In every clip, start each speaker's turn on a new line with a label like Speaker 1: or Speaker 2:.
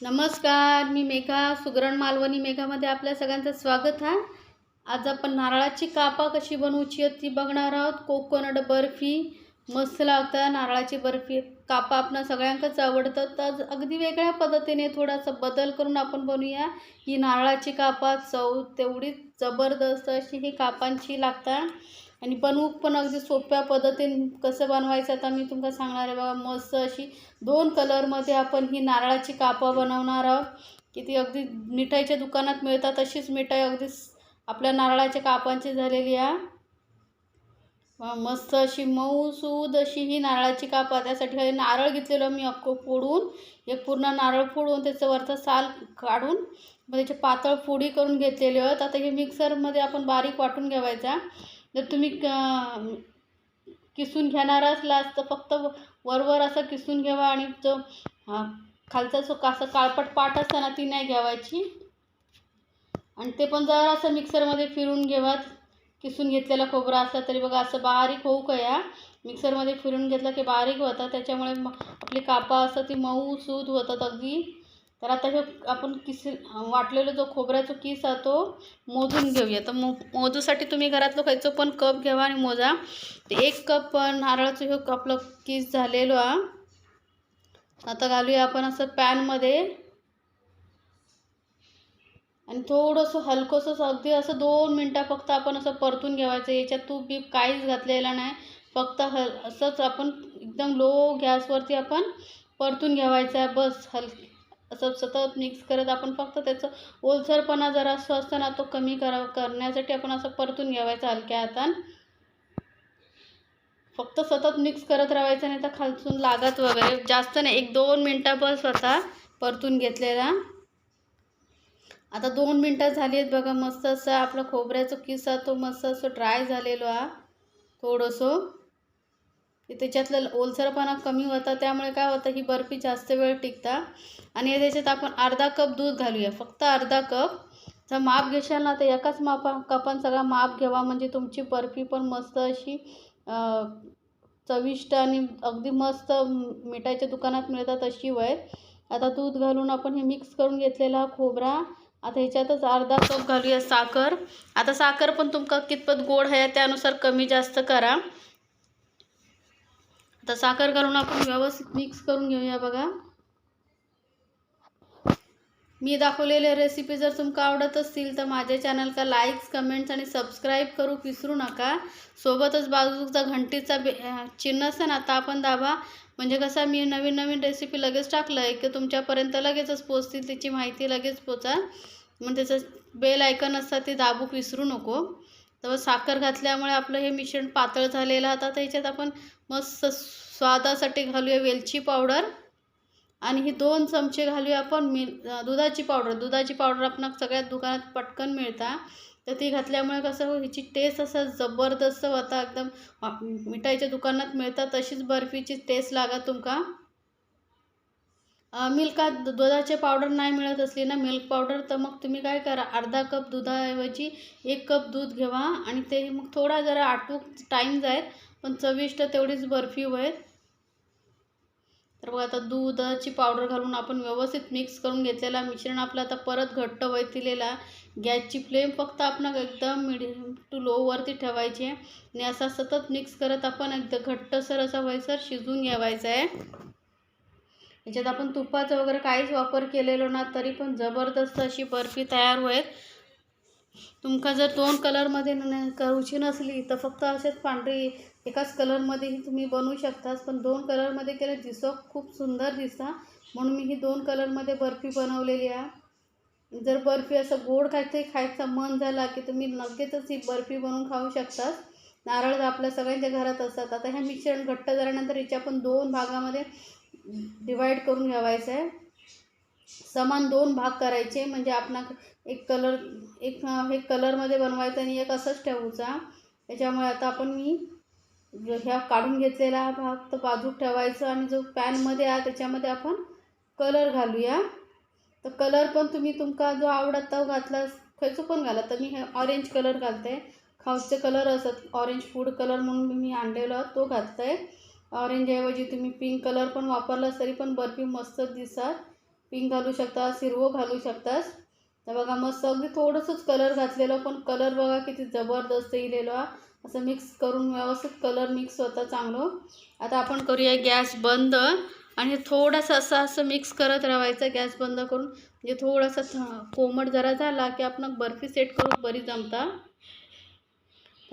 Speaker 1: नमस्कार मी मेघा सुगरण मालवणी मेघामध्ये आपल्या सगळ्यांचं स्वागत आहे आज आपण नारळाची कापा कशी बनवूची आहे ती बघणार आहोत. कोकोनट बर्फी मस्त लागतं नारळाची बर्फी. कापा आपण सगळ्यांकच आवडतं तर अगदी वेगळ्या पद्धतीने थोडासा बदल करून आपण बनवूया. ही नारळाची कापा चव तेवढीच जबरदस्त अशी ही कापांची लागतात. आणि बनवूक पण अगदी सोप्या पद्धतीने कसं बनवायचं आता मी तुमका सांगणार आहे बाबा मस्त अशी दोन कलरमध्ये आपण ही नारळाची कापं बनवणार आहोत. की ती अगदी मिठाईच्या दुकानात मिळतात तशीच मिठाई अगदी आपल्या नारळाच्या कापांची झालेली आहे. मस्त अशी मऊसूद अशी ही नारळाची कापा त्यासाठी नारळ घेतलेलं मी अख्खं फोडून. एक पूर्ण नारळ फोडून त्याचं वरचं साल काढून मग त्याचे पातळ फोडी करून घेतलेले आहेत. आता हे मिक्सरमध्ये आपण बारीक वाटून घ्यावायचा. जर तुम्ही क- किसून घेणार असलास तर फक्त वरवर असं किसून घ्यावा आणि जो खालचा जो असं काळपट पाट असतं ना ती नाही घ्यावायची. आणि ते पण जर असं मिक्सरमध्ये फिरून घेवा किसून घेतलेला खोबरा असला तरी बघा असं बारीक होऊ का या? मिक्सरमध्ये फिरून घेतलं की बारीक होतं त्याच्यामुळे मग आपली कापा असं ती मऊ सूद होतात अगदी. तर आता हे आपण किस वाटलेलं जो खोबऱ्याचा किस आहे तो मोजून घेऊया. तर मो मोजूसाठी तुम्ही घरातलं खायचं पण कप घ्यावा आणि मोजा. तर एक कप नारळाचं हे आपलं किस झालेलो आहे. आता घालूया आपण असं पॅनमध्ये. आणि थोडंसं हलकंसं अगदी असं दोन मिनटं फक्त आपण असं परतून घ्यावायचं. याच्यात तूप बीप काहीच घातलेलं नाही. फक्त हल असंच आपण एकदम लो गॅसवरती आपण परतून घ्यावायचं आहे. बस हल असं सतत मिक्स करत आपण फक्त त्याचं ओलसरपणा जरा असं असतं ना तो कमी करा करण्यासाठी आपण असं परतून घ्यावायचं हलक्या हातान. फक्त सतत मिक्स करत राहायचं नाही तर खालसून लागत वगैरे. जास्त नाही एक दोन मिनटं बस होता परतून घेतलेला. आता दोन मिनटं झाली आहेत बघा मस्त असं आपलं खोबऱ्याचं किस तो मस्त असं ड्राय झालेलो हा. थोडंसं. त्याच्यातलं ओलसरपणा कमी होता त्यामुळे काय होतं ही बर्फी जास्त वेळ टिकता. आणि त्याच्यात आपण अर्धा कप दूध घालूया फक्त अर्धा कप. जर माप घेशाल ना तर एकाच मापा कपान सगळा माप घ्यावा म्हणजे तुमची बर्फी पण मस्त अशी चविष्ट आणि अगदी मस्त मिठाईच्या दुकानात मिळतात अशी वय. आता दूध घालून आपण हे मिक्स करून घेतलेला हा खोबरा. आता ह्याच्यातच अर्धा कप घालूया साखर. आता साखर पण तुमका कितपत गोड आहे त्यानुसार कमी जास्त करा. आता साखर घालून आपण व्यवस्थित मिक्स करून घेऊया बघा. मी दाखवलेले रेसिपी जर तुमका आवडत असतील तर माझ्या चॅनलला लाईक्स कमेंट्स आणि सबस्क्राईब करू विसरू नका. सोबतच बाजूचा घंटीचा बे चिन्ह असतं ना आता आपण दाबा. म्हणजे कसा मी नवीन नवीन रेसिपी लगेच टाकलं आहे की तुमच्यापर्यंत लगेचच पोचतील त्याची माहिती लगेच पोचा. मग त्याचं बेल आयकन असतात ते दाबूक विसरू नको. तर साखर घातल्यामुळे आपलं हे मिश्रण पातळ झालेलं आता त्याच्यात आपण मस्त स्वादासाठी घालूया वेलची पावडर. आणि ही दोन चमचे घालूया आपण मी दुधाची पावडर. दुधाची पावडर आपण सगळ्यात दुकानात पटकन मिळता. तर ती घातल्यामुळे कसं हिची ह्याची टेस्ट असं जबरदस्त होता एकदम मिठाईच्या दुकानात मिळतात तशीच बर्फीची टेस्ट लागत तुमका. मिल्कात दुधाचे पावडर नाही मिळत असली ना मिल्क पावडर तर मग तुम्ही काय करा अर्धा कप दुधाऐवजी एक कप दूध घेवा आणि ते मग थोडा जरा आटूक टाईम जाईल पण चविष्ट तेवढीच बर्फी होईल. तर बघा आता दुधाची पावडर घालून आपण व्यवस्थित मिक्स करून घेतलेला मिश्रण आपलं आता परत घट्ट वैतिलेला गॅसची फ्लेम फक्त आपण एकदम मिडियम टू लोवरती ठेवायची आहे. आणि असा सतत मिक्स करत आपण एकदम घट्टसर असा वयसर शिजून घ्यावायचा आहे. याच्यात आपण तुपाचा वगैरे काहीच वापर केलेलो ना तरी पण जबरदस्त अशी बर्फी तयार होईल. तुमका जर दोन कलरमध्ये करूची नसली तर फक्त असेच पांढरी एकाच कलरमध्येही तुम्ही बनवू शकतास. पण दोन कलरमध्ये केलं दिसो खूप सुंदर दिसता. म्हणून मी ही दोन कलरमध्ये बर्फी बनवलेली आहे. जर बर्फी असं गोड काहीतरी खायचा मन झाला की तुम्ही नक्कीच ही बर्फी बनवून खाऊ शकतात नारळ आपल्या सगळ्यांच्या घरात असतात. आता हे मिश्रण घट्ट झाल्यानंतर याच्या आपण दोन भागामध्ये डिवाईड करून घ्यावायचं आहे. समान दोन भाग करायचे म्हणजे आपण एक कलर एक हे कलरमध्ये बनवायचं आणि एक असंच ठेवूचा त्याच्यामुळे आता आपण मी ह्या काढून घेतलेला हा भाग तर बाजूक ठेवायचा आणि जो पॅनमध्ये आहे त्याच्यामध्ये आपण कलर घालूया. तर कलर पण तुम्ही तुमका जो आवडत तो घातला खयचो पण घाला. तर मी हे ऑरेंज कलर घालते. खाऊसचे कलर असत ऑरेंज फूड कलर म्हणून मी आणलेलो तो घालते ऑरेंजऐवजी तुम्ही पिंक कलर पण वापरला तरी पण बर्फी मस्त दिसतात. पिंक घालू शकता हिरवं घालू शकतास तर बघा मस्त अगदी थोडंसंच कलर घातलेलं पण कलर बघा किती जबरदस्त इलेलो असं मिक्स करून व्यवस्थित कलर मिक्स होता चांगलं. आता आपण करूया गॅस बंद. आणि थोडासा थोडंसं असं असं मिक्स करत राहायचं गॅस बंद करून. म्हणजे थोडंसं कोमट जरा झाला की आपण बर्फी सेट करून बरी जमता.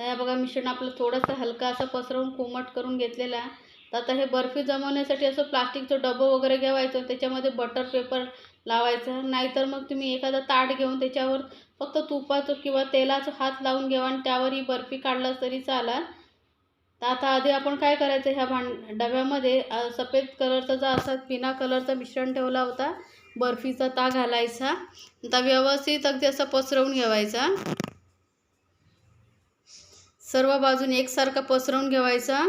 Speaker 1: तर हे बघा मिश्रण आपलं थोडंसं हलका असं पसरवून कोमट करून घेतलेला तर आता हे बर्फी जमवण्यासाठी असं प्लास्टिकचं डबं वगैरे घ्यावायचं त्याच्यामध्ये बटर पेपर लावायचं. नाहीतर मग तुम्ही एखादा ताट घेऊन त्याच्यावर फक्त तुपाचं किंवा तेलाचं हात लावून घ्यावा आणि त्यावर ही बर्फी काढलास तरी चालेल. तर आता आधी आपण काय करायचं ह्या भांड डब्यामध्ये सफेद कलरचा जो असा पिना कलरचा मिश्रण ठेवला होता बर्फीचा ता घालायचा. आता व्यवस्थित अगदी असा पसरवून घ्यावायचा सर्व बाजूने एकसारखा पसरवून घेवायचा.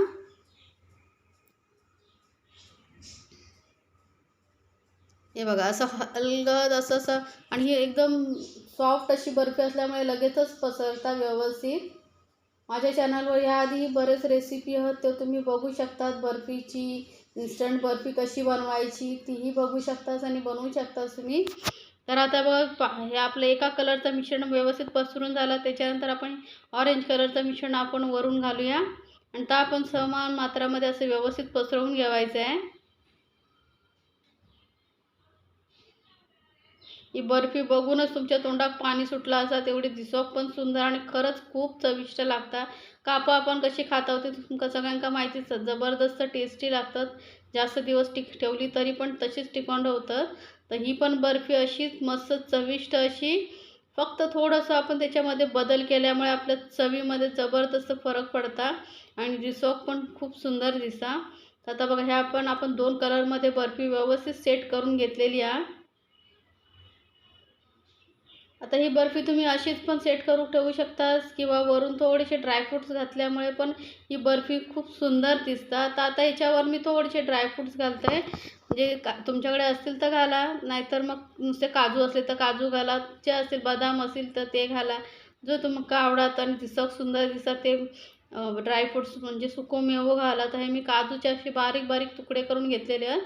Speaker 1: हे बघा असं हलगद असं असं आणि ही एकदम सॉफ्ट अशी बर्फी असल्यामुळे लगेचच पसरता व्यवस्थित. माझ्या चॅनलवर याआधी बरेच रेसिपी आहेत ते तुम्ही बघू शकतात. बर्फीची इन्स्टंट बर्फी कशी बनवायची तीही बघू शकतास आणि बनवू शकतास तुम्ही. तर आता बघ पा हे आपलं एका कलरचं मिश्रण व्यवस्थित पसरून झालं त्याच्यानंतर आपण ऑरेंज कलरचं मिश्रण आपण वरून घालूया. आणि तर आपण समान मात्रामध्ये असं व्यवस्थित पसरवून घेवायचं आहे. ही बर्फी बघूनच तुमच्या तोंडात पाणी सुटलं असा तेवढी दिसोक पण सुंदर आणि खरंच खूप चविष्ट लागतात. कापं आपण कशी खाता होते तुमका सगळ्यांका माहितीच जबरदस्त टेस्टी लागतात. जास्त दिवस टिक ठेवली तरी पण तशीच टिकाऊन होतं तर ही पण बर्फी अशीच मस्त चविष्ट अशी. फक्त थोडंसं आपण त्याच्यामध्ये बदल केल्यामुळे आपल्या चवीमध्ये जबरदस्त फरक पडता आणि रिसॉक पण खूप सुंदर दिसा तर आता बघा ह्या पण आपण दोन कलरमध्ये बर्फी व्यवस्थित सेट करून घेतलेली आहे. आता ही बर्फी तुम्ही अशीच पण सेट करून ठेवू शकतास किंवा वरून थोडेसे ड्रायफ्रूट्स घातल्यामुळे पण ही बर्फी खूप सुंदर दिसतात. तर आता याच्यावर मी थोडेसे ड्रायफ्रूट्स घालते. म्हणजे का तुमच्याकडे असतील तर घाला नाहीतर मग नुसते काजू असले तर काजू घाला जे असतील बदाम असतील तर ते घाला. जो तुम्हाला आवडत आणि दिसत सुंदर दिसत ते ड्रायफ्रूट्स म्हणजे सुकोमेवो घाला. तर हे मी काजूचे असे बारीक बारीक तुकडे करून घेतलेले आहेत.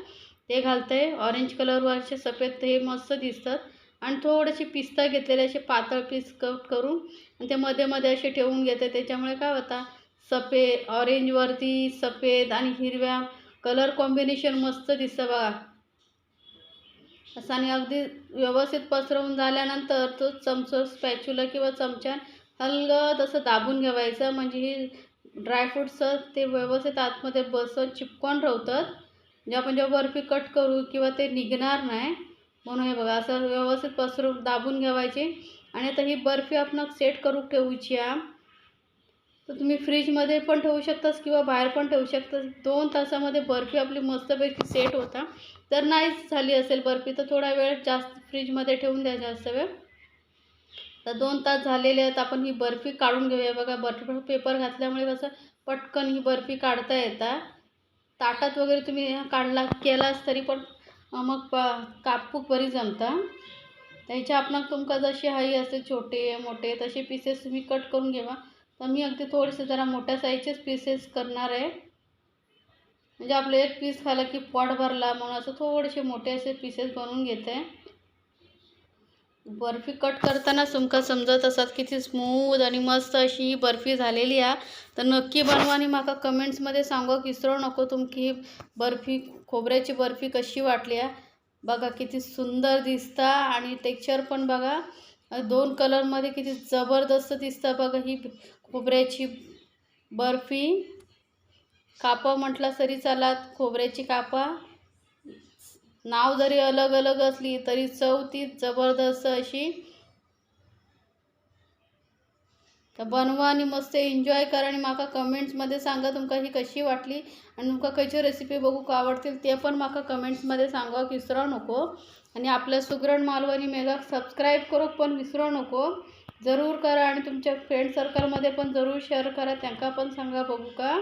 Speaker 1: ते घालते. ऑरेंज कलरवरचे सफेद ते मस्त दिसतात. आणि थोडेसे पिस्ता घेतलेले असे पातळ पीस कट करून आणि ते मध्ये मध्ये असे ठेवून घेते. त्याच्यामुळे काय होता सफेद ऑरेंजवरती सफेद आणि हिरव्या कलर कॉम्बिनेशन मस्त दिसतं बघा. असं आणि अगदी व्यवस्थित पसरवून झाल्यानंतर तो चमचा स्पॅच्युला किंवा चमच्यान हलग असं दाबून घेवायचं. म्हणजे हे ड्रायफ्रूट्सचं ते व्यवस्थित आतमध्ये बसत चिपकून राहतात. म्हणजे आपण जेव्हा बर्फी कट करू किंवा ते निघणार नाही म्हणून हे बघा असं व्यवस्थित पसरून दाबून घ्यावायची आणि आता ही बर्फी आपण सेट करून ठेवूची आहे. तर तुम्ही फ्रीजमध्ये पण ठेवू शकतास किंवा बाहेर पण ठेवू शकतास. दोन तासामध्ये बर्फी आपली मस्तपैकी सेट होता. तर नाहीच झाली असेल बर्फी तर थोडा वेळ जास्त फ्रीजमध्ये ठेवून द्या जास्त वेळ. तर दोन तास झालेले आहेत आपण ही बर्फी काढून घेऊया. बघा बर्फी पेपर घातल्यामुळे कसं पटकन ही बर्फी काढता येतात ताटात वगैरे तुम्ही काढला केलास तरी पण मग प कापूक बरी जमता. त्याच्या आपण तुमका जशी हवी असते छोटे मोठे तसे पीसेस तुम्ही कट करून घेवा. तर मी अगदी थोडेसे जरा मोठ्या साईजचेच पीसेस करणार आहे. म्हणजे आपलं एक पीस खाला की पॉट भरला म्हणून असं थोडेसे मोठे असे पीसेस बनवून घेते. बर्फी कट करताना तुमका समजत असत किती स्मूथ आणि मस्त अशी ही बर्फी झालेली आहे. तर नक्की बनवा आणि म्हाका कमेंट्समध्ये सांगा विसरू नको तुमकी बर्फी खोबऱ्याची बर्फी कशी वाटली आहे बघा किती सुंदर दिसता आणि टेक्स्चर पण बघा. दोन कलरमध्ये किती जबरदस्त दिसतं बघा ही खोबऱ्याची बर्फी. कापा म्हटलं तरी चालात खोबऱ्याची कापा. नाव जरी अलग अलग असली तरी चव ती जबरदस्त अशी. तर बनवा आणि मस्त एन्जॉय करा आणि माका कमेंट्समध्ये सांगा तुमका ही कशी वाटली. आणि तुमका खंयच्यो रेसिपी बघूक आवडतील ते पण माका कमेंट्समध्ये सांगा विसरो नको. आणि आपल्या सुग्रण मालवणी मेगाक सबस्क्राईब करूक पण विसरू नको. जरूर करा आणि तुमच्या फ्रेंड सर्कलमध्ये पण जरूर शेअर करा त्यांना पण सांगा बघू का.